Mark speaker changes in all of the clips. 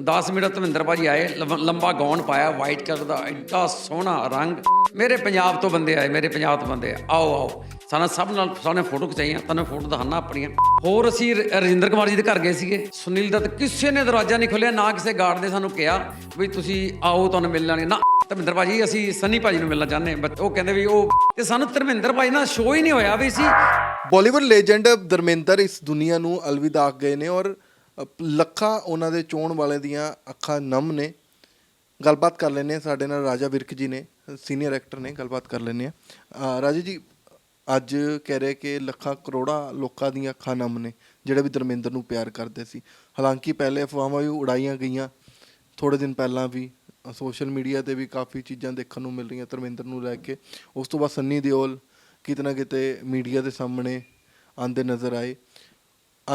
Speaker 1: 10 minute Dharmendra ਭਾਜੀ ਆਏ, ਲੰਬਾ- ਲੰਬਾ ਪਾਇਆ ਵਾਈਟ ਕਲਰ ਦਾ, ਐਡਾ ਸੋਹਣਾ ਰੰਗ। ਮੇਰੇ ਪੰਜਾਬ ਤੋਂ ਬੰਦੇ ਆਏ, ਮੇਰੇ ਪੰਜਾਬ ਤੋਂ ਬੰਦੇ ਆਓ ਆਓ। ਸਾਨੂੰ ਸਭ ਨਾਲ ਸਾਨੇ ਫੋਟੋ ਖਿਚਾਈਆਂ, ਤੁਹਾਨੂੰ ਫੋਟੋ ਦਿਖਾਣਾ ਆਪਣੀਆਂ। ਹੋਰ ਅਸੀਂ ਰਜਿੰਦਰ ਕੁਮਾਰ ਜੀ ਦੇ ਘਰ ਗਏ ਸੀਗੇ। ਸੁਨੀਲ ਦੱਤ ਕਿਸੇ ਨੇ ਦਰਵਾਜ਼ਾ ਨਹੀਂ ਖੋਲਿਆ ਨਾ ਕਿਸੇ ਗਾਰਡ ਨੇ ਸਾਨੂੰ ਕਿਹਾ ਵੀ ਤੁਸੀਂ ਆਓ ਤੁਹਾਨੂੰ ਮਿਲ ਲੈਣਗੇ ਨਾ ਧਰਮਿੰਦਰ ਭਾਜੀ, ਅਸੀਂ ਸੰਨੀ ਭਾਜੀ ਨੂੰ ਮਿਲਣਾ ਚਾਹੁੰਦੇ ਬਟ ਉਹ ਕਹਿੰਦੇ ਵੀ ਉਹ ਤੇ ਸਾਨੂੰ ਧਰਮਿੰਦਰ ਭਾਜੀ ਨਾਲ ਸ਼ੋਅ ਹੀ ਨਹੀਂ ਹੋਇਆ ਵੀ ਸੀ
Speaker 2: ਬਾਲੀਵੁੱਡ ਲੈਜੈਂਡ ਧਰਮਿੰਦਰ ਇਸ ਦੁਨੀਆ ਨੂੰ ਅਲਵਿਦਾ ਗਏ ਨੇ ਔਰ ਲੱਖਾਂ ਉਹਨਾਂ ਦੇ ਚੋਣ ਵਾਲੇ ਦੀਆਂ ਅੱਖਾਂ ਨਮ ਨੇ। ਗੱਲਬਾਤ ਕਰ ਲੈਨੇ ਸਾਡੇ ਨਾਲ ਰਾਜਾ ਵਿਰਕ ਜੀ ਨੇ ਸੀਨੀਅਰ ਐਕਟਰ ਨੇ, ਗੱਲਬਾਤ ਕਰ ਲੈਨੇ ਆ ਰਾਜਾ ਜੀ, ਅੱਜ ਕਹਿ ਰਹੇ ਕਿ ਲੱਖਾਂ ਕਰੋੜਾਂ ਲੋਕਾਂ ਦੀਆਂ ਅੱਖਾਂ ਨਮ ਨੇ, ਜਿਹੜੇ ਵੀ ਧਰਮਿੰਦਰ ਨੂੰ ਪਿਆਰ ਕਰਦੇ ਸੀ। ਹਾਲਾਂਕਿ ਪਹਿਲੇ ਅਫਵਾਹਾਂ ਵੀ ਉਡਾਈਆਂ ਗਈਆਂ। ਥੋੜੇ ਦਿਨ ਪਹਿਲਾਂ ਵੀ ਸੋਸ਼ਲ ਮੀਡੀਆ ਤੇ ਵੀ ਕਾਫੀ ਚੀਜ਼ਾਂ ਦੇਖਣ ਨੂੰ ਮਿਲ ਰਹੀਆਂ ਧਰਮਿੰਦਰ ਨੂੰ ਲੈ ਕੇ। ਉਸ ਤੋਂ ਬਾਅਦ ਸੰਨੀ ਦਿਓਲ ਕਿਤੇ ਨਾ ਕਿਤੇ ਮੀਡੀਆ ਦੇ ਸਾਹਮਣੇ ਆਂਦੇ ਨਜ਼ਰ ਆਏ।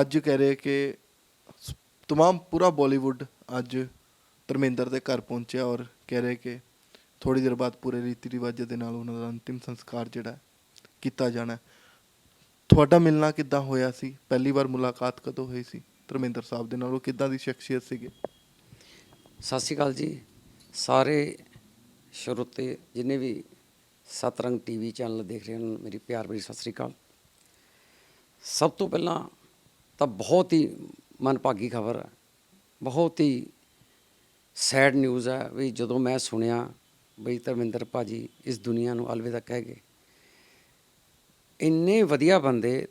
Speaker 2: ਅੱਜ ਕਹਿ ਰਹੇ ਕਿ ਸ- ਤਮਾਮ ਪੂਰਾ ਬਾਲੀਵੁੱਡ ਅੱਜ ਧਰਮਿੰਦਰ ਦੇ ਘਰ ਪਹੁੰਚਿਆ ਔਰ ਕਹਿ ਰਹੇ ਕਿ ਥੋੜੀ ਦੇਰ ਬਾਅਦ ਪੂਰੇ ਰੀਤੀ ਰਿਵਾਜਾਂ ਦੇ ਨਾਲ ਉਹਨਾਂ ਦਾ ਅੰਤਿਮ ਸੰਸਕਾਰ ਜਿਹੜਾ ਕੀਤਾ ਜਾਣਾ ਤੁਹਾਡਾ ਮਿਲਣਾ ਕਿੱਦਾਂ ਹੋਇਆ ਸੀ ਪਹਿਲੀ ਵਾਰ ਮੁਲਾਕਾਤ ਕਦੋਂ ਹੋਈ ਸੀ ਧਰਮਿੰਦਰ ਸਾਹਿਬ ਦੇ ਨਾਲ ਉਹ ਕਿੱਦਾਂ ਦੀ ਸ਼ਖਸੀਅਤ ਸੀਗੇ
Speaker 1: ਸਤਿ ਸ਼੍ਰੀ ਅਕਾਲ ਜੀ ਸਾਰੇ ਸ਼ਰੋਤੇ ਜਿੰਨੇ ਵੀ ਸਤਰੰਗ ਟੀਵੀ ਚੈਨਲ ਦੇਖ ਰਹੇ ਹਨ ਮੇਰੀ ਪਿਆਰ ਭਰੀ ਸਤਿ ਸ਼੍ਰੀ ਅਕਾਲ ਸਭ ਤੋਂ ਪਹਿਲਾਂ ਤਾਂ ਬਹੁਤ ਹੀ ਮਨਭਾਗੀ ਖਬਰ ਹੈ। ਬਹੁਤ ਹੀ ਸੈਡ ਨਿਊਜ਼ ਹੈ ਵੀ ਜਦੋਂ ਮੈਂ ਸੁਣਿਆ ਬਈ ਧਰਮਿੰਦਰ ਭਾਜੀ ਇਸ ਦੁਨੀਆ ਨੂੰ ਅਲਵਿਦਾ ਕਹਿ ਗਏ। ਇੰਨੇ ਵਧੀਆ ਬੰਦੇ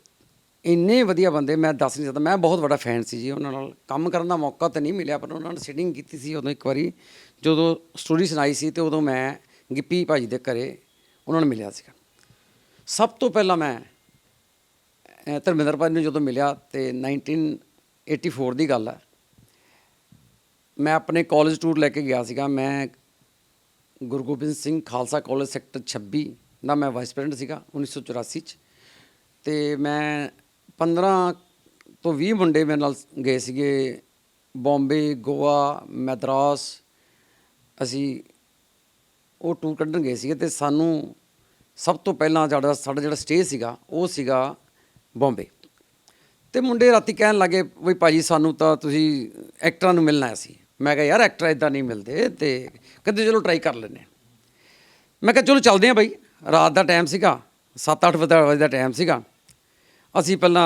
Speaker 1: ਇੰਨੇ ਵਧੀਆ ਬੰਦੇ ਮੈਂ ਦੱਸ ਨਹੀਂ ਸਕਦਾ ਮੈਂ ਬਹੁਤ ਵੱਡਾ ਫੈਨ ਸੀ ਜੀ ਉਹਨਾਂ ਨਾਲ ਕੰਮ ਕਰਨ ਦਾ ਮੌਕਾ ਤਾਂ ਨਹੀਂ ਮਿਲਿਆ ਪਰ ਉਹਨਾਂ ਨੇ ਸਿਟਿੰਗ ਕੀਤੀ ਸੀ ਉਦੋਂ ਇੱਕ ਵਾਰੀ। ਜਦੋਂ ਸਟੋਰੀ ਸੁਣਾਈ ਸੀ ਤੇ ਉਦੋਂ ਮੈਂ ਗਿੱਪੀ ਭਾਜੀ ਦੇ ਘਰੇ ਉਹਨਾਂ ਨੂੰ ਮਿਲਿਆ ਸੀਗਾ। ਸਭ ਤੋਂ ਪਹਿਲਾਂ ਮੈਂ ਅਹ, ਧਰਮਿੰਦਰ ਭਾਜੀ ਨੂੰ ਜਦੋਂ ਮਿਲਿਆ ਤੇ 1984 ਦੀ ਗੱਲ ਹੈ ਮੈਂ ਆਪਣੇ ਕਾਲਜ ਟੂਰ ਲੈ ਕੇ ਗਿਆ ਸੀਗਾ। ਮੈਂ ਗੁਰੂ ਗੋਬਿੰਦ ਸਿੰਘ ਖਾਲਸਾ ਕਾਲਜ ਸੈਕਟਰ 26 ਦਾ ਮੈਂ ਵਾਈਸ ਪ੍ਰੈਜ਼ੀਡੈਂਟ ਸੀਗਾ 1984 ਚ। ਤੇ ਮੈਂ 15 ਤੋਂ 20 ਮੁੰਡੇ ਮੇਰੇ ਨਾਲ ਗਏ ਸੀਗੇ। ਬੰਬੇ, ਗੋਆ, ਮੈਦਰਾਸ। ਅਸੀਂ ਉਹ ਟੂਰ ਕੱਢਣ ਗਏ ਸੀਗੇ ਤੇ ਸਾਨੂੰ ਸਭ ਤੋਂ ਪਹਿਲਾਂ ਜਿਹੜਾ ਸਾਡਾ ਜਿਹੜਾ ਸਟੇ ਸੀਗਾ, ਉਹ ਸੀਗਾ ਬੰਬੇ। ਤੇ ਮੁੰਡੇ ਰਾਤੀ ਕਹਿਣ ਲੱਗੇ ਵੀ ਭਾਜੀ ਸਾਨੂੰ ਤਾਂ ਤੁਸੀਂ ਐਕਟਰਾਂ ਨੂੰ ਮਿਲਣਾ ਸੀ। ਮੈਂ ਕਿਹਾ, ਯਾਰ ਐਕਟਰ ਇਦਾਂ ਨਹੀਂ ਮਿਲਦੇ, ਤੇ ਕਹਿੰਦੇ ਚਲੋ ਟਰਾਈ ਕਰ ਲੈਂਦੇ ਮੈਂ ਕਿਹਾ, ਚਲੋ ਚੱਲਦੇ ਹਾਂ ਬਾਈ। ਰਾਤ ਦਾ ਟਾਈਮ ਸੀਗਾ 7-8 ਵਜੇ ਦਾ ਟਾਈਮ ਸੀਗਾ। ਅਸੀਂ ਪਹਿਲਾਂ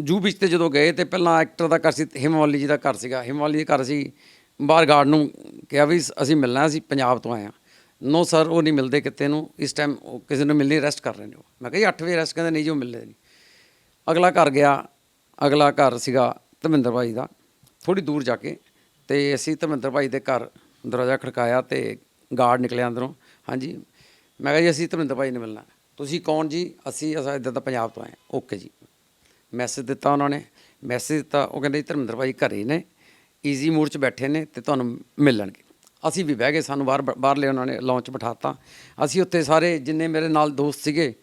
Speaker 1: ਜੂ ਵਿੱਚ ਤੇ ਜਦੋਂ ਗਏ ਤੇ ਪਹਿਲਾਂ ਐਕਟਰ ਦਾ ਘਰ ਸੀ, ਹਿਮਾਵਾਲੀ ਜੀ ਦਾ ਘਰ ਸੀਗਾ। ਹਿਮਾਵਾਲੀ ਦੇ ਘਰ ਸੀ ਬਾਹਰ ਗਾਰਡ ਨੂੰ ਕਿਹਾ ਵੀ ਅਸੀਂ ਮਿਲਣਾ, ਅਸੀਂ ਪੰਜਾਬ ਤੋਂ ਆਏ ਹਾਂ। ਨੋ ਸਰ ਉਹ ਨਹੀਂ ਮਿਲਦੇ ਕਿਤੇ ਨੂੰ। ਇਸ ਟਾਈਮ ਉਹ ਕਿਸੇ ਨੂੰ ਮਿਲਣੀ ਰੈਸਟ ਕਰ ਰਹੇ ਨੇ ਉਹ ਮੈਂ ਕਿਹਾ, ਜੀ 8 ਵਜੇ ਰੈਸਟ ਕਹਿੰਦੇ, ਨਹੀਂ ਜੀ, ਉਹ ਮਿਲਦੇ ਨਹੀਂ। ਅਗਲਾ ਘਰ ਗਿਆ ਅਗਲਾ ਘਰ ਸੀਗਾ ਧਰਮਿੰਦਰ ਭਾਈ ਦਾ। ਥੋੜੀ ਦੂਰ ਜਾ ਕੇ। ਤੇ ਅਸੀਂ ਧਰਮਿੰਦਰ ਭਾਈ ਦੇ ਘਰ ਦਰਵਾਜ਼ਾ ਖੜਕਾਇਆ ਤੇ ਗਾਰਡ ਨਿਕਲਿਆ ਅੰਦਰੋਂ। ਹਾਂਜੀ। ਮੈਂ ਕਿਹਾ ਜੀ, ਅਸੀਂ ਧਰਮਿੰਦਰ ਭਾਈ ਨੂੰ ਮਿਲਣਾ। ਤੁਸੀਂ ਕੌਣ ਜੀ? ਅਸੀਂ ਅਸਾਂ ਇੱਧਰ ਦਾ ਪੰਜਾਬ ਤੋਂ ਆਏ ਹਾਂ। ਓਕੇ ਜੀ। ਮੈਸੇਜ ਦਿੱਤਾ ਉਹਨਾਂ ਨੇ। ਮੈਸੇਜ ਦਿੱਤਾ। ਉਹ ਕਹਿੰਦੇ ਜੀ, ਧਰਮਿੰਦਰ ਭਾਈ ਘਰੇ ਹੀ ਨੇ। ਈਜ਼ੀ ਮੂਡ 'ਚ ਬੈਠੇ ਨੇ ਤੇ ਤੁਹਾਨੂੰ ਮਿਲਣਗੇ। ਅਸੀਂ ਵੀ ਬਹਿ ਗਏ। ਸਾਨੂੰ ਬਾਹਰ ਬਾਹਰ ਲਿਆ ਉਹਨਾਂ ਨੇ ਲਾਂਚ ਬਿਠਾਤਾ। ਅਸੀਂ ਉੱਥੇ ਸਾਰੇ ਜਿੰਨੇ ਮੇਰੇ ਨਾਲ ਦੋਸਤ ਸੀਗੇ,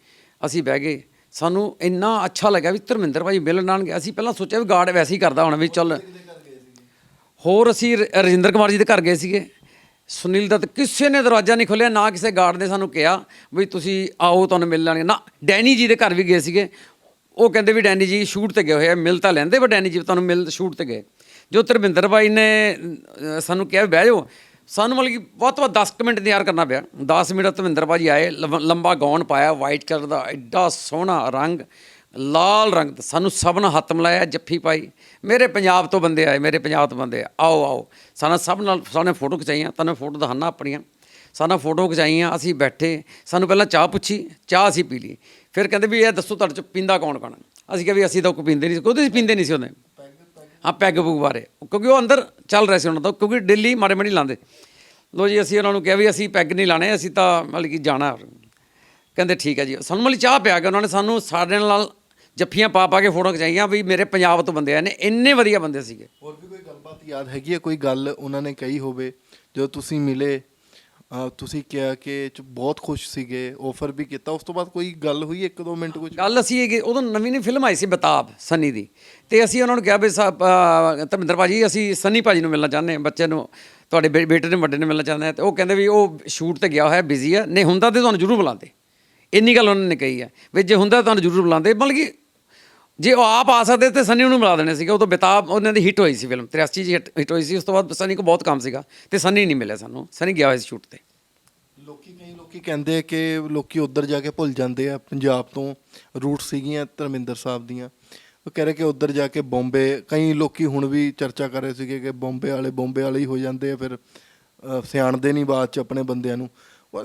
Speaker 1: ਅਸੀਂ ਬਹਿ ਗਏ। ਸਾਨੂੰ ਇੰਨਾ ਅੱਛਾ ਲੱਗਾ ਵੀ ਧਰਮਿੰਦਰ ਭਾਈ ਮਿਲਣ ਆਣਗੇ ਅਸੀਂ ਪਹਿਲਾਂ ਸੋਚਿਆ ਵੀ ਗਾਰਡ ਵੈਸੇ ਹੀ ਕਰਦਾ ਹੋਣਾ ਵੀ ਚੱਲ। ਹੋਰ ਅਸੀਂ ਰਜਿੰਦਰ ਕੁਮਾਰ ਜੀ ਦੇ ਘਰ ਗਏ ਸੀਗੇ। ਸੁਨੀਲ ਦੱਤ ਕਿਸੇ ਨੇ ਦਰਵਾਜ਼ਾ ਨਹੀਂ ਖੋਲਿਆ ਨਾ ਕਿਸੇ ਗਾਰਡ ਨੇ ਸਾਨੂੰ ਕਿਹਾ ਵੀ ਤੁਸੀਂ ਆਓ ਤੁਹਾਨੂੰ ਮਿਲ ਲੈਣਗੇ ਨਾ ਡੈਨੀ ਜੀ ਦੇ ਘਰ ਵੀ ਗਏ ਸੀਗੇ। ਉਹ ਕਹਿੰਦੇ ਵੀ ਡੈਨੀ ਜੀ ਸ਼ੂਟ ਤੇ ਗਏ ਹੋਏ ਆ ਮਿਲ ਤਾਂ ਲੈਂਦੇ ਪਰ ਡੈਨੀ ਜੀ ਤੁਹਾਨੂੰ ਮਿਲ ਸ਼ੂਟ ਤੇ ਗਏ। ਜੋ ਧਰਮਿੰਦਰ ਭਾਈ ਨੇ ਸਾਨੂੰ ਕਿਹਾ ਬਹਿ ਜਾਓ। ਸਾਨੂੰ ਮਤਲਬ ਕਿ ਬਹੁਤ ਤੋਂ 10 ਕੁ ਮਿੰਟ ਤਿਆਰ ਕਰਨਾ ਪਿਆ। 10 ਮਿੰਟ ਧਰਮਿੰਦਰ ਭਾਜੀ ਆਏ, ਲੰਬਾ- ਲੰਬਾ ਗਾਉਨ ਪਾਇਆ ਵਾਈਟ ਕਲਰ ਦਾ ਐਡਾ ਸੋਹਣਾ ਰੰਗ, ਲਾਲ ਰੰਗ ਦਾ। ਸਾਨੂੰ ਸਭ ਨਾਲ ਹੱਥ ਮਿਲਾਇਆ, ਜੱਫੀ ਪਾਈ। ਮੇਰੇ ਪੰਜਾਬ ਤੋਂ ਬੰਦੇ ਆਏ, ਮੇਰੇ ਪੰਜਾਬ ਤੋਂ ਬੰਦੇ ਆਓ ਆਓ। ਸਾਨੂੰ ਸਭ ਨਾਲ, ਸਾਨੂੰ ਫੋਟੋ ਖਿਚਾਈਆਂ ਤੁਹਾਨੂੰ ਫੋਟੋ ਦਿਖਾਣਾ ਆਪਣੀਆਂ। ਸਾਨੂੰ ਫੋਟੋ ਖਿਚਾਈਆਂ, ਅਸੀਂ ਬੈਠੇ। ਸਾਨੂੰ ਪਹਿਲਾਂ ਚਾਹ ਪੁੱਛੀ, ਚਾਹ ਅਸੀਂ ਪੀ ਲਈ। ਫਿਰ ਕਹਿੰਦੇ ਵੀ ਇਹ ਦੱਸੋ ਤੁਹਾਡੇ ਚ ਪੀਂਦਾ ਕੌਣ ਕੌਣ ਅਸੀਂ ਕਿਹਾ ਵੀ ਅਸੀਂ ਤਾਂ ਕੋਈ ਪੀਂਦੇ ਨਹੀਂ ਸੀ, ਕੋਈ ਤੁਸੀਂ ਪੀਂਦੇ ਨਹੀਂ ਸੀ ਉਹਨੇ। ਹਾਂ ਪੈਗ ਪੁਗ ਬਾਰੇ ਕਿਉਂਕਿ ਉਹ ਅੰਦਰ ਚੱਲ ਰਿਹਾ ਸੀ ਉਹਨਾਂ ਦਾ ਕਿਉਂਕਿ ਡੇਲੀ ਮਾੜੇ ਮਾੜੀ ਲਾਉਂਦੇ। ਲੋ ਜੀ, ਅਸੀਂ ਉਹਨਾਂ ਨੂੰ ਕਿਹਾ ਵੀ ਅਸੀਂ ਪੈਗ ਨਹੀਂ ਲਾਣੇ ਅਸੀਂ ਤਾਂ ਮਤਲਬ ਕਿ ਜਾਣਾ। ਕਹਿੰਦੇ ਠੀਕ ਹੈ ਜੀ। ਸਾਨੂੰ ਮਤਲਬ ਚਾਹ ਪਿਆ ਕੇ ਉਹਨਾਂ ਨੇ ਸਾਨੂੰ ਸਾਡੇ ਨਾਲ ਜੱਫੀਆਂ ਪਾ ਪਾ ਕੇ ਫੋਟੋ ਖਿਚਾਈਆਂ ਵੀ ਮੇਰੇ ਪੰਜਾਬ ਤੋਂ ਬੰਦੇ ਆਏ ਨੇ, ਇੰਨੇ ਵਧੀਆ ਬੰਦੇ ਸੀਗੇ।
Speaker 2: ਹੋਰ ਵੀ ਕੋਈ ਗੱਲਬਾਤ ਯਾਦ ਹੈਗੀ ਹੈ? ਕੋਈ ਗੱਲ ਉਹਨਾਂ ਨੇ ਕਹੀ ਹੋਵੇ, ਜਦੋਂ ਤੁਸੀਂ ਮਿਲੇ ਤੁਸੀਂ ਕਿਹਾ ਕਿ ਚ ਬਹੁਤ ਖੁਸ਼ ਸੀਗੇ ਆਫਰ ਵੀ ਕੀਤਾ ਉਸ ਤੋਂ ਬਾਅਦ ਕੋਈ ਗੱਲ ਹੋਈ ਇੱਕ ਦੋ ਮਿੰਟ ਕੁਝ
Speaker 1: ਗੱਲ ਅਸੀਂ ਇਹ ਕਿ ਉਦੋਂ ਨਵੀਂ ਨਵੀਂ ਫਿਲਮ ਆਈ ਸੀ ਬਤਾਬ ਸਨੀ ਦੀ। ਤੇ ਅਸੀਂ ਉਹਨਾਂ ਨੂੰ ਕਿਹਾ ਵੀ ਸਾਹਿਬ ਅਹ, ਧਰਮਿੰਦਰ ਭਾਜੀ ਅਸੀਂ ਸੰਨੀ ਭਾਜੀ ਨੂੰ ਮਿਲਣਾ ਚਾਹੁੰਦੇ ਹਾਂ ਬੱਚੇ ਨੂੰ ਤੁਹਾਡੇ ਬੇ- ਬੇਟੇ ਨੂੰ ਵੱਡੇ ਨੂੰ ਮਿਲਣਾ ਚਾਹੁੰਦੇ ਹਾਂ। ਤੇ ਉਹ ਕਹਿੰਦੇ ਵੀ ਉਹ ਸ਼ੂਟ ਤੇ ਗਿਆ ਹੋਇਆ ਬਿਜ਼ੀ ਆ। ਨਹੀਂ ਹੁੰਦਾ ਤੇ ਤੁਹਾਨੂੰ ਜ਼ਰੂਰ ਬੁਲਾਉਂਦੇ। ਇੰਨੀ ਗੱਲ ਉਹਨਾਂ ਨੇ ਕਹੀ ਹੈ। ਵੀ ਜੇ ਹੁੰਦਾ ਤੁਹਾਨੂੰ ਜ਼ਰੂਰ ਬੁਲਾਉਂਦੇ। ਮਤਲਬ ਕਿ ਜੇ ਉਹ ਆਪ ਆ ਸਕਦੇ ਤੇ ਸਨੀ ਨੂੰ ਮਿਲਾ ਦੇਣੇ ਸੀਗੇ ਉਦੋਂ ਬਿਤਾਬ ਉਹਨਾਂ ਦੀ ਹਿੱਟ ਹੋਈ ਸੀ ਫਿਲਮ 83 ਚ ਹਿੱਟ ਹੋਈ ਸੀ, ਉਸ ਤੋਂ ਬਾਅਦ ਸਨੀ ਕੋ ਬਹੁਤ ਕੰਮ ਸੀਗਾ ਤੇ ਸਨੀ ਨਹੀਂ ਮਿਲਿਆ ਸਾਨੂੰ, ਸਨੀ ਗਿਆ ਹੋਇਆ ਸੀ ਸ਼ੂਟ ਤੇ।
Speaker 2: ਲੋਕੀ ਕਈ ਲੋਕੀ ਕਹਿੰਦੇ ਕਿ ਲੋਕੀ ਉੱਧਰ ਜਾ ਕੇ ਭੁੱਲ ਜਾਂਦੇ ਆ, ਪੰਜਾਬ ਤੋਂ ਰੂਟ ਸੀਗੀਆਂ ਧਰਮਿੰਦਰ ਸਾਹਿਬ ਦੀਆਂ। ਉਹ ਕਹਿ ਰਹੇ ਕਿ ਉੱਧਰ ਜਾ ਕੇ ਬੰਬੇ, ਕਈ ਲੋਕੀ ਹੁਣ ਵੀ ਚਰਚਾ ਕਰ ਰਹੇ ਸੀਗੇ ਕਿ ਬੰਬੇ ਵਾਲੇ ਬੰਬੇ ਵਾਲੇ ਹੀ ਹੋ ਜਾਂਦੇ ਆ, ਫਿਰ ਸਿਆਣਦੇ ਨਹੀਂ ਬਾਅਦ ਚ ਆਪਣੇ ਬੰਦਿਆਂ ਨੂੰ।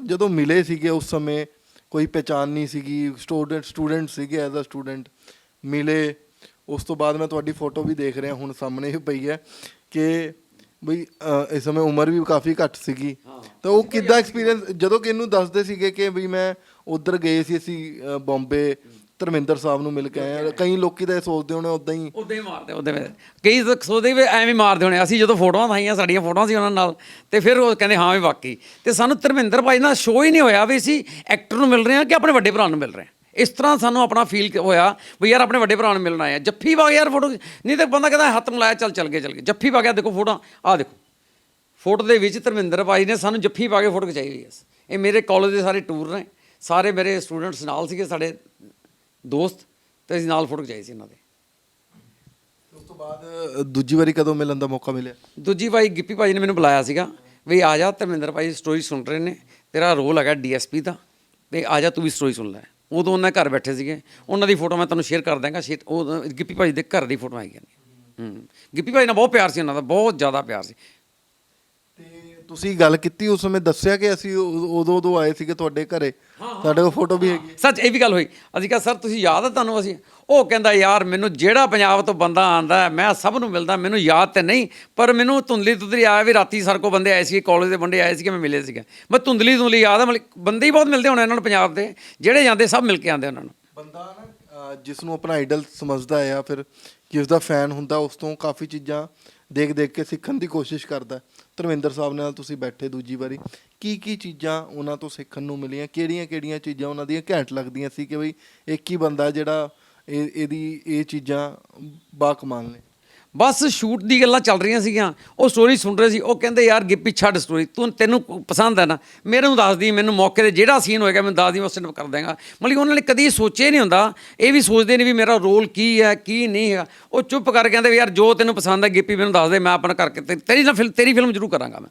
Speaker 2: ਜਦੋਂ ਮਿਲੇ ਸੀਗੇ ਉਸ ਸਮੇਂ, ਕੋਈ ਪਹਿਚਾਨ ਨਹੀਂ ਸੀਗੀ, ਸਟੂਡੈਂਟ ਸਟੂਡੈਂਟ ਸੀਗੇ ਐਜ਼ ਅ ਸਟੂਡੈਂਟ ਮਿਲੇ। ਉਸ ਤੋਂ ਬਾਅਦ ਮੈਂ ਤੁਹਾਡੀ ਫੋਟੋ ਵੀ ਦੇਖ ਰਿਹਾ ਹੁਣ ਸਾਹਮਣੇ ਹੀ ਪਈ ਹੈ ਕਿ ਬਈ ਅ, ਇਸ ਸਮੇਂ ਉਮਰ ਵੀ ਕਾਫੀ ਘੱਟ ਸੀਗੀ। ਤਾਂ ਉਹ ਕਿੱਦਾਂ ਐਕਸਪੀਰੀਅੰਸ ਜਦੋਂ ਕਿ ਇਹਨੂੰ ਦੱਸਦੇ ਸੀਗੇ ਕਿ ਵੀ ਮੈਂ ਉਧਰ ਗਏ ਸੀ ਅਸੀਂ ਅ, ਬੰਬੇ ਧਰਮਿੰਦਰ ਸਾਹਿਬ ਨੂੰ ਮਿਲ ਕੇ ਆਏ ਹਾਂ। ਕਈ ਲੋਕੀ ਤਾਂ ਇਹ ਸੋਚਦੇ ਹੋਣੇ ਉਦਾਂ ਹੀ।
Speaker 1: ਉਦਾਂ ਹੀ ਮਾਰਦੇ ਉਦਾਂ ਹੀ। ਕਈ ਤਾਂ ਸੋਚਦੇ ਵੀ ਐਵੇਂ ਮਾਰਦੇ ਹੋਣੇ। ਅਸੀਂ ਜਦੋਂ ਫੋਟੋਆਂ ਦਿਖਾਈਆਂ ਸਾਡੀਆਂ ਫੋਟੋਆਂ ਸੀ ਉਹਨਾਂ ਨਾਲ ਤੇ ਫਿਰ ਉਹ ਕਹਿੰਦੇ ਹਾਂ ਵੀ ਵਾਕਈ। ਤੇ ਸਾਨੂੰ ਧਰਮਿੰਦਰ ਭਾਈ ਨਾਲ ਸ਼ੋਅ ਹੀ ਨਹੀਂ ਹੋਇਆ ਵੀ ਅਸੀਂ ਐਕਟਰ ਨੂੰ ਮਿਲ ਰਹੇ ਹਾਂ ਕਿ ਆਪਣੇ ਵੱਡੇ ਭਰਾ ਨੂੰ ਮਿਲ ਰਹੇ ਹਾਂ। ਇਸ ਤਰ੍ਹਾਂ ਸਾਨੂੰ ਆਪਣਾ ਫੀਲ ਹੋਇਆ ਵੀ ਯਾਰ ਆਪਣੇ ਵੱਡੇ ਭਰਾ ਨੂੰ ਮਿਲਣ ਆਏ ਆ ਜੱਫੀ ਪਾ ਯਾਰ ਫੋਟੋ ਨਹੀਂ ਤਾਂ ਬੰਦਾ ਕਹਿੰਦਾ ਹੱਥ ਮਿਲਾਇਆ ਚੱਲ ਚੱਲ ਗਏ ਚੱਲ ਗਏ। ਜੱਫੀ ਪਾ ਗਿਆ ਦੇਖੋ ਫੋਟੋ ਆਹ ਦੇਖੋ। ਫੋਟੋ ਦੇ ਵਿੱਚ ਧਰਮਿੰਦਰ ਭਾਈ ਨੇ ਸਾਨੂੰ ਜੱਫੀ ਪਾ ਕੇ ਫੋਟੋ ਖਿਚਾਈ ਹੋਈ ਹੈ। ਇਹ ਮੇਰੇ ਕਾਲਜ ਦੇ ਸਾਰੇ ਟੂਰ ਨੇ। ਸਾਰੇ ਮੇਰੇ ਸਟੂਡੈਂਟਸ ਨਾਲ ਸੀਗੇ ਸਾਡੇ ਦੋਸਤ ਤੇ ਅਸੀਂ ਨਾਲ ਫੋਟੋ ਖਿਚਾਈ ਸੀ ਇਹਨਾਂ ਦੇ।
Speaker 2: ਉਸ ਤੋਂ ਬਾਅਦ ਦੂਜੀ ਵਾਰੀ ਕਦੋਂ ਮਿਲਣ ਦਾ ਮੌਕਾ ਮਿਲਿਆ?
Speaker 1: ਦੂਜੀ ਭਾਈ ਗਿੱਪੀ ਭਾਈ ਨੇ ਮੈਨੂੰ ਬੁਲਾਇਆ ਸੀਗਾ ਵੀ ਆ ਜਾ ਧਰਮਿੰਦਰ ਭਾਈ ਸਟੋਰੀ ਸੁਣ ਰਹੇ ਨੇ। ਤੇਰਾ ਰੋਲ ਹੈਗਾ ਡੀਐਸਪੀ ਦਾ। ਤੇ ਆ ਜਾ ਤੂੰ ਵੀ ਸਟੋਰੀ ਸੁਣ ਲੈ। ਉਦੋਂ ਉਹਨਾਂ ਘਰ ਬੈਠੇ ਸੀਗੇ। ਉਹਨਾਂ ਦੀ ਫੋਟੋ ਮੈਂ ਤੁਹਾਨੂੰ ਸ਼ੇਅਰ ਕਰ ਦਾਂਗਾ ਸ਼ੇਅਰ ਉਹ ਗਿੱਪੀ ਭਾਈ ਦੇ ਘਰ ਦੀ ਫੋਟੋ ਆਈਆਂ ਨੇ। ਹੂੰ। ਗਿੱਪੀ ਭਾਈ ਨਾਲ ਬਹੁਤ ਪਿਆਰ ਸੀ ਉਹਨਾਂ ਦਾ, ਬਹੁਤ ਜ਼ਿਆਦਾ ਪਿਆਰ ਸੀ।
Speaker 2: ਤੁਸੀਂ ਗੱਲ ਕੀਤੀ ਉਸ ਸਮੇਂ ਦੱਸਿਆ ਕਿ ਅਸੀਂ ਉ- ਉਦੋਂ ਉਦੋਂ ਆਏ ਸੀਗੇ ਤੁਹਾਡੇ ਘਰੇ। ਸਾਡੇ ਕੋਲ ਫੋਟੋ ਵੀ ਹੈਗੀ।
Speaker 1: ਸੱਚ ਇਹ ਵੀ ਗੱਲ ਹੋਈ। ਅਸੀਂ ਕਿਹਾ ਸਰ ਤੁਸੀਂ ਯਾਦ ਹੈ ਤੁਹਾਨੂੰ ਅਸੀਂ? ਉਹ ਕਹਿੰਦਾ ਯਾਰ ਮੈਨੂੰ ਜਿਹੜਾ ਪੰਜਾਬ ਤੋਂ ਬੰਦਾ ਆਂਦਾ ਹੈ, ਮੈਂ ਸਭ ਨੂੰ ਮਿਲਦਾ ਮੈਨੂੰ ਯਾਦ ਤੇ ਨਹੀਂ ਪਰ ਮੈਨੂੰ ਧੁੰਦਲੀ ਧੁੰਦਲੀ ਆਇਆ ਵੀ ਰਾਤੀ ਸਰ ਕੋ ਬੰਦੇ ਆਏ ਸੀ ਕਾਲਜ ਦੇ ਬੰਦੇ ਆਏ ਸੀ ਕਿ ਮੈਂ ਮਿਲੇ ਸੀਗੇ। ਮੈਂ ਧੁੰਦਲੀ ਧੁੰਦਲੀ ਯਾਦ ਹੈ ਮਤਲਬ ਬੰਦੇ ਹੀ ਬਹੁਤ ਮਿਲਦੇ ਹੋਣੇ ਇਹਨਾਂ ਨੂੰ ਪੰਜਾਬ ਦੇ। ਜਿਹੜੇ ਜਾਂਦੇ ਸਭ ਮਿਲ ਕੇ ਆਉਂਦੇ ਉਹਨਾਂ ਨੂੰ।
Speaker 2: ਬੰਦਾ ਨਾ ਜਿਸ ਨੂੰ ਆਪਣਾ ਆਈਡਲ ਸਮਝਦਾ ਹੈ ਜਾਂ ਫਿਰ ਜਿਸ ਦਾ ਫੈਨ ਹੁੰਦਾ ਉਸ ਤੋਂ ਕਾਫੀ ਚੀਜ਼ਾਂ ਦੇਖ ਦੇਖ ਕੇ ਸਿੱਖਣ ਦੀ ਕੋਸ਼ਿਸ਼ ਕਰਦਾ। ਧਰਮਿੰਦਰ ਸਾਹਿਬ ਨਾਲ ਤੁਸੀਂ ਬੈਠੇ ਦੂਜੀ ਵਾਰੀ। ਕੀ ਕੀ ਚੀਜ਼ਾਂ ਉਹਨਾਂ ਤੋਂ ਸਿੱਖਣ ਨੂੰ ਮਿਲੀਆਂ? ਕਿਹੜੀਆਂ ਕਿਹੜੀਆਂ ਚੀਜ਼ਾਂ ਉਹਨਾਂ ਦੀਆਂ ਘੈਂਟ ਲੱਗਦੀਆਂ ਸੀ ਕਿ ਬਈ ਇੱਕ ਹੀ ਬੰਦਾ ਜਿਹੜਾ ਇਹ, ਇਹਦੀ ਇਹ ਚੀਜ਼ਾਂ ਬਾਕਮਾਨ ਨੇ?
Speaker 1: ਬਸ ਸ਼ੂਟ ਦੀ ਗੱਲਾਂ ਚੱਲ ਰਹੀਆਂ ਸੀਗੀਆਂ। ਉਹ ਸਟੋਰੀ ਸੁਣ ਰਹੇ ਸੀ, ਉਹ ਕਹਿੰਦੇ, ਯਾਰ ਗਿੱਪੀ, ਛੱਡ ਸਟੋਰੀ ਤੂੰ, ਤੈਨੂੰ ਪਸੰਦ ਹੈ ਨਾ, ਮੇਰੇ ਨੂੰ ਦੱਸ ਦੀ, ਮੈਨੂੰ ਮੌਕੇ ਤੇ ਜਿਹੜਾ ਸੀਨ ਹੋਏਗਾ ਮੈਨੂੰ ਦੱਸ ਦੀ, ਮੈਂ ਉਸ ਕਰ ਦਾਂਗਾ ਮਤਲਬ ਉਹਨਾਂ ਨੇ ਕਦੀ ਸੋਚਿਆ ਨਹੀਂ ਹੁੰਦਾ। ਇਹ ਵੀ ਸੋਚਦੇ ਨੇ ਵੀ ਮੇਰਾ ਰੋਲ ਕੀ ਹੈ, ਕੀ ਨਹੀਂ ਹੈਗਾ। ਉਹ ਚੁੱਪ ਕਰ ਕਹਿੰਦੇ ਵੀ, ਯਾਰ, ਜੋ ਤੈਨੂੰ ਪਸੰਦ ਹੈ ਗਿੱਪੀ, ਮੈਨੂੰ ਦੱਸ ਦੇ, ਮੈਂ ਆਪਣਾ ਕਰਕੇ ਤੇ- ਤੇਰੀ ਨਾ ਫਿਲਮ ਤੇਰੀ ਫਿਲਮ ਜ਼ਰੂਰ ਕਰਾਂਗਾ ਮੈਂ।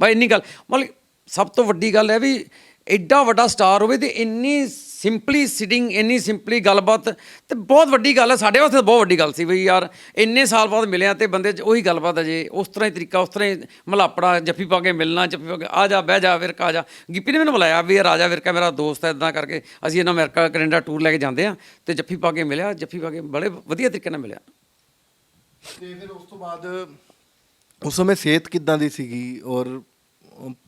Speaker 1: ਬਾਈ ਇੰਨੀ ਗੱਲ। ਮਤਲਬ ਸਭ ਤੋਂ ਵੱਡੀ ਗੱਲ ਹੈ ਵੀ, ਐਡਾ ਵੱਡਾ ਸਟਾਰ ਹੋਵੇ ਤੇ ਇੰਨੀ ਸਿੰਪਲੀ ਸਿਟਿੰਗ ਇੰਨੀ ਸਿੰਪਲੀ ਗੱਲਬਾਤ, ਤੇ ਬਹੁਤ ਵੱਡੀ ਗੱਲ ਹੈ ਸਾਡੇ ਵਾਸਤੇ ਤਾਂ ਬਹੁਤ ਵੱਡੀ ਗੱਲ ਸੀ ਵੀ ਯਾਰ ਇੰਨੇ ਸਾਲ ਬਾਅਦ ਮਿਲਿਆ ਤੇ ਬੰਦੇ 'ਚ ਉਹੀ ਗੱਲਬਾਤ ਹੈ ਜੇ, ਉਸ ਤਰ੍ਹਾਂ ਹੀ ਤਰੀਕਾ, ਉਸ ਤਰ੍ਹਾਂ ਹੀ ਮਲਾਪੜਾ, ਜੱਫੀ ਪਾ ਕੇ ਮਿਲਣਾ, ਜੱਫੀ ਪਾ ਕੇ, ਆ ਜਾ, ਬਹਿ ਜਾ ਵਿਰਕਾ ਆ ਜਾ। ਗਿੱਪੀ ਨੇ ਮੈਨੂੰ ਬੁਲਾਇਆ ਵੀ ਇਹ ਰਾਜਾ ਵਿਰਕਾ ਮੇਰਾ ਦੋਸਤ ਹੈ ਇਦਾਂ ਕਰਕੇ ਅਸੀਂ ਇਹਨਾਂ ਅਮਰੀਕਾ, ਕੈਨੇਡਾ ਟੂਰ ਲੈ ਕੇ ਜਾਂਦੇ ਆ ਤੇ ਜੱਫੀ ਪਾ ਕੇ ਮਿਲਿਆ, ਜੱਫੀ ਪਾ ਕੇ ਬੜੇ ਵਧੀਆ ਤਰੀਕੇ ਨਾਲ ਮਿਲਿਆ।
Speaker 2: ਤੇ ਫਿਰ ਉਸ ਤੋਂ ਬਾਅਦ ਉਸ ਸਮੇਂ ਸਿਹਤ ਕਿੱਦਾਂ ਦੀ ਸੀਗੀ ਔਰ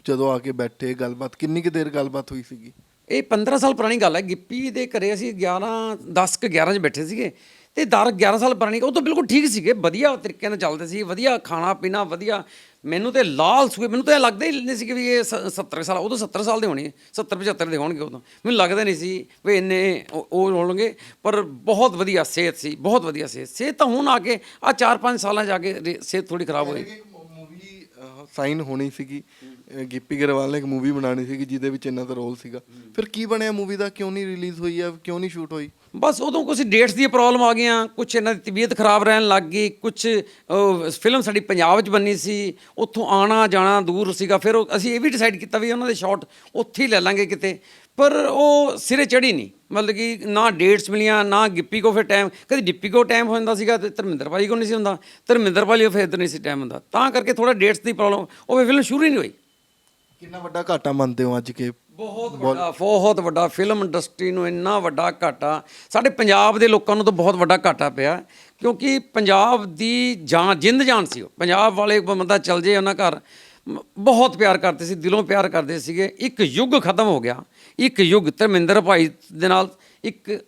Speaker 2: ਜਦੋਂ ਆ ਕੇ ਬੈਠੇ, ਗੱਲਬਾਤ, ਕਿੰਨੀ ਕੁ ਦੇਰ ਗੱਲਬਾਤ ਹੋਈ ਸੀਗੀ?
Speaker 1: ਇਹ 15 ਸਾਲ ਪੁਰਾਣੀ ਗੱਲ ਹੈ, ਗਿੱਪੀ ਦੇ ਘਰੇ ਅਸੀਂ 11 10 ਕਿ 11 ਚ ਬੈਠੇ ਸੀਗੇ ਤੇ ਦਰ 11 ਸਾਲ ਪੁਰਾਣੀ, ਉਹ ਤਾਂ ਬਿਲਕੁਲ ਠੀਕ ਸੀਗੇ, ਵਧੀਆ ਤਰੀਕੇ ਨਾਲ ਚੱਲਦੇ ਸੀ, ਵਧੀਆ ਖਾਣਾ ਪੀਣਾ, ਵਧੀਆ। ਮੈਨੂੰ ਤੇ ਲਾਲ ਸੂਏ, ਮੈਨੂੰ ਤਾਂ ਇਹ ਲੱਗਦਾ ਹੀ ਨਹੀਂ ਸੀ ਕਿ ਵੀ ਇਹ ਸ- 70 ਸਾਲ ਉਦੋਂ 70 ਸਾਲ ਦੇ ਹੋਣੇ 70 75 ਦੇ ਹੋਣਗੇ ਉਦੋਂ। ਮੈਨੂੰ ਲੱਗਦਾ ਨਹੀਂ ਸੀ ਵੀ ਇੰਨੇ ਉਹ ਹੋਣਗੇ, ਪਰ ਬਹੁਤ ਵਧੀਆ ਸਿਹਤ ਸੀ, ਬਹੁਤ ਵਧੀਆ ਸਿਹਤ। ਸਿਹਤ ਤਾਂ ਹੁਣ ਆ ਕੇ ਆ 4-5 ਸਾਲਾਂ ਜਾ ਕੇ ਸਿਹਤ ਥੋੜੀ ਖਰਾਬ ਹੋਈ।
Speaker 2: ਮੂਵੀ ਸਾਈਨ ਹੋਣੀ ਸੀਗੀ ਅਹ, ਗਿੱਪੀ ਗਰੇਵਾਲ ਨੇ ਇੱਕ ਮੂਵੀ ਬਣਾਉਣੀ ਸੀਗੀ ਜਿਹਦੇ ਵਿੱਚ ਇਹਨਾਂ ਦਾ ਰੋਲ ਸੀਗਾ। ਫਿਰ ਕੀ ਬਣਿਆ ਮੂਵੀ ਦਾ? ਕਿਉਂ ਨਹੀਂ ਰਿਲੀਜ਼ ਹੋਈ ਆ ਕਿਉਂ ਨਹੀਂ ਸ਼ੂਟ ਹੋਈ?
Speaker 1: ਬਸ ਉਦੋਂ ਕੁਝ ਡੇਟਸ ਦੀ ਪ੍ਰੋਬਲਮ ਆ ਗਈਆਂ ਕੁਝ ਇਹਨਾਂ ਦੀ ਤਬੀਅਤ ਖਰਾਬ ਰਹਿਣ ਲੱਗ ਗਈ ਕੁਝ ਫਿਲਮ ਸਾਡੀ ਪੰਜਾਬ 'ਚ ਬੰਨੀ ਸੀ ਉੱਥੋਂ ਆਣਾ ਜਾਣਾ ਦੂਰ ਸੀਗਾ। ਫਿਰ ਉਹ- ਅਸੀਂ ਇਹ ਵੀ ਡਿਸਾਈਡ ਕੀਤਾ ਵੀ ਉਹਨਾਂ ਦੇ ਸ਼ਾਟ ਉੱਥੇ ਹੀ ਲੈ ਲਾਂਗੇ ਕਿਤੇ। ਪਰ ਉਹ ਸਿਰੇ ਚੜੀ ਨਹੀਂ। ਮਤਲਬ ਕਿ ਨਾ ਡੇਟਸ ਮਿਲੀਆਂ ਨਾ ਗਿੱਪੀ ਕੋ ਫਿਰ ਟਾਈਮ ਕਦੀ ਡਿੱਪੀ ਕੋ ਟਾਈਮ ਹੋ ਜਾਂਦਾ ਸੀਗਾ ਤੇ ਧਰਮਿੰਦਰ ਭਾਈ ਕੋ ਨਹੀਂ ਸੀ ਹੁੰਦਾ। ਧਰਮਿੰਦਰ ਭਾਈ ਕੋ ਫਿਰ ਇੱਧਰ ਨਹੀਂ ਸੀ ਟਾਈਮ ਹੁੰਦਾ। ਤਾਂ ਕਰਕੇ ਥੋੜਾ ਡੇਟਸ ਦੀ ਪ੍ਰੋਬਲਮ ਉਹ ਫਿਲਮ ਸ਼ੁਰੂ ਹੀ ਨਹੀਂ ਹੋਈ।
Speaker 2: ਕਿੰਨਾ ਵੱਡਾ ਘਾਟਾ ਮੰਨਦੇ ਹੋ ਅੱਜ ਕੇ?
Speaker 1: ਬਹੁਤ ਵੱਡਾ ਬਹੁਤ ਵੱਡਾ ਫਿਲਮ ਇੰਡਸਟਰੀ ਨੂੰ ਇੰਨਾ ਵੱਡਾ ਘਾਟਾ ਸਾਡੇ ਪੰਜਾਬ ਦੇ ਲੋਕਾਂ ਨੂੰ ਤਾਂ ਬਹੁਤ ਵੱਡਾ ਘਾਟਾ ਪਿਆ ਕਿਉਂਕਿ ਪੰਜਾਬ ਦੀ ਜਾਨ ਜਿੰਦ ਜਾਨ ਸੀ ਉਹ। ਪੰਜਾਬ ਵਾਲੇ ਬੰਦਾ ਚੱਲ ਜੇ ਉਹਨਾਂ ਘਰ ਬਹੁਤ ਪਿਆਰ ਕਰਦੇ ਸੀ ਦਿਲੋਂ ਪਿਆਰ ਕਰਦੇ ਸੀਗੇ। ਇੱਕ ਯੁੱਗ ਖਤਮ ਹੋ ਗਿਆ। ਇੱਕ ਯੁੱਗ ਧਰਮਿੰਦਰ ਭਾਈ ਦੇ ਨਾਲ ਇੱਕ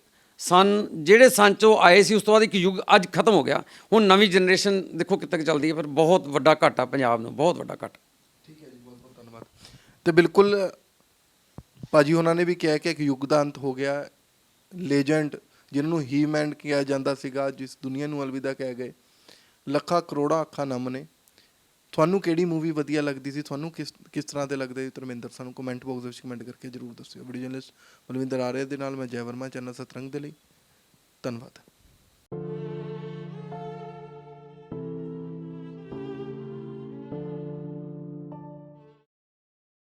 Speaker 1: ਸਨ ਜਿਹੜੇ ਸਨ ਚੋਂ ਆਏ ਸੀ ਉਸ ਤੋਂ ਬਾਅਦ ਇੱਕ ਯੁੱਗ ਅੱਜ ਖਤਮ ਹੋ ਗਿਆ। ਹੁਣ ਨਵੀਂ ਜਨਰੇਸ਼ਨ ਦੇਖੋ ਕਿੱਥੇ ਤੱਕ ਚੱਲਦੀ ਹੈ ਪਰ ਬਹੁਤ ਵੱਡਾ ਘਾਟਾ ਪੰਜਾਬ ਨੂੰ ਬਹੁਤ ਵੱਡਾ ਘਾਟਾ
Speaker 2: ਠੀਕ ਹੈ ਜੀ ਬਹੁਤ ਬਹੁਤ ਧੰਨਵਾਦ ਤੇ ਬਿਲਕੁਲ, ਭਾਜੀ ਉਹਨਾਂ ਨੇ ਵੀ ਕਿਹਾ ਕਿ ਇੱਕ ਯੁੱਗ ਦਾ ਅੰਤ ਹੋ ਗਿਆ। ਲੈਜੈਂਡ ਜਿਹਨਾਂ ਨੂੰ ਹੀ ਕਿਹਾ ਜਾਂਦਾ ਸੀਗਾ, ਜਿਸ ਦੁਨੀਆ ਨੂੰ ਅਲਵਿਦਾ ਕਹਿ ਗਏ। ਲੱਖਾਂ ਕਰੋੜਾਂ ਅੱਖਾਂ ਨਮ ਨੇ। ਤੁਹਾਨੂੰ ਕਿਹੜੀ ਮੂਵੀ ਵਧੀਆ ਲੱਗਦੀ ਸੀ? ਤੁਹਾਨੂੰ ਕਿਸ ਕਿਸ ਤਰ੍ਹਾਂ ਦੇ ਲੱਗਦੇ? ਸੀ ਧਰਮਿੰਦਰ, ਸਾਨੂੰ ਕਮੈਂਟ ਬਾਕਸ ਵਿੱਚ ਕਮੈਂਟ ਕਰਕੇ ਜਰੂਰ ਦੱਸਿਓ। ਵੀਡੀਓ ਜਰਨਲਿਸਟ ਬਲਵਿੰਦਰ ਆਰਿਆ ਦੇ ਨਾਲ ਮੈਂ ਜੈ ਵਰਮਾ ਚੈਨਲ ਸਤਰੰਗ ਦੇ ਲਈ। ਧੰਨਵਾਦ।